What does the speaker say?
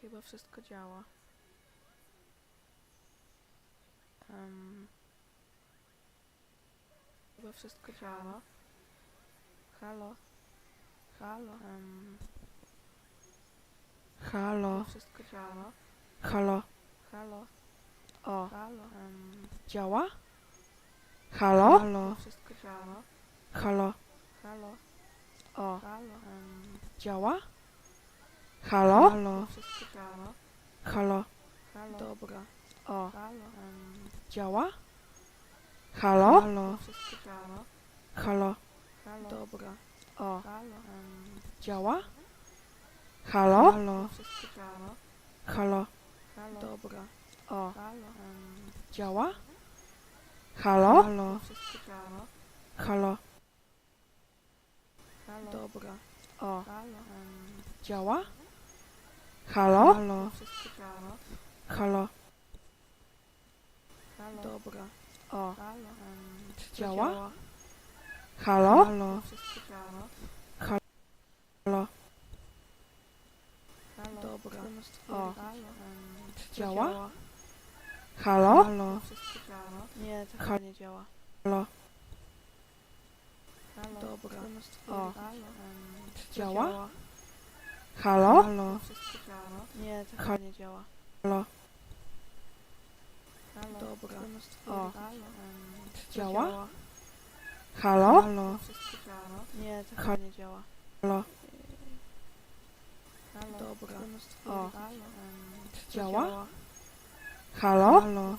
Chyba wszystko działa. Um. Chyba wszystko działa. Halo. Halo. Um. Halo. Wszystko działa. Halo. Halo. O. Halo. Um. Działa? Halo? Halo. Wszystko działa. Halo. Halo. O, halo? Um, działa? Halo? Halo? Wszystko działa. Halo? Halo? Dobra. O, halo? Działa? Halo? Halo? Wszystko działa. Halo? Halo? Dobra. O, halo? Działa? Halo? Halo? Wszystko działa. Halo? Halo? Dobra. O, halo? Działa? Halo? Halo? Wszystko działa. Halo? Dobra. O, halo? Działa? Halo? Halo? Wszystko działa. Halo? Halo? Dobra. O, halo? Działa? Halo? Halo? Wszystko działa. Halo? Halo? Dobra. O, działa? Halo? Halo? Wszystko działa. Nie, to nie działa. Dobra. O, działa? Halo? Halo? Nie, to nie działa. Halo? Halo? Dobra. O, działa? Halo? Halo? Nie, to nie działa. Halo? Halo? Dobra. O, działa? Halo? Halo?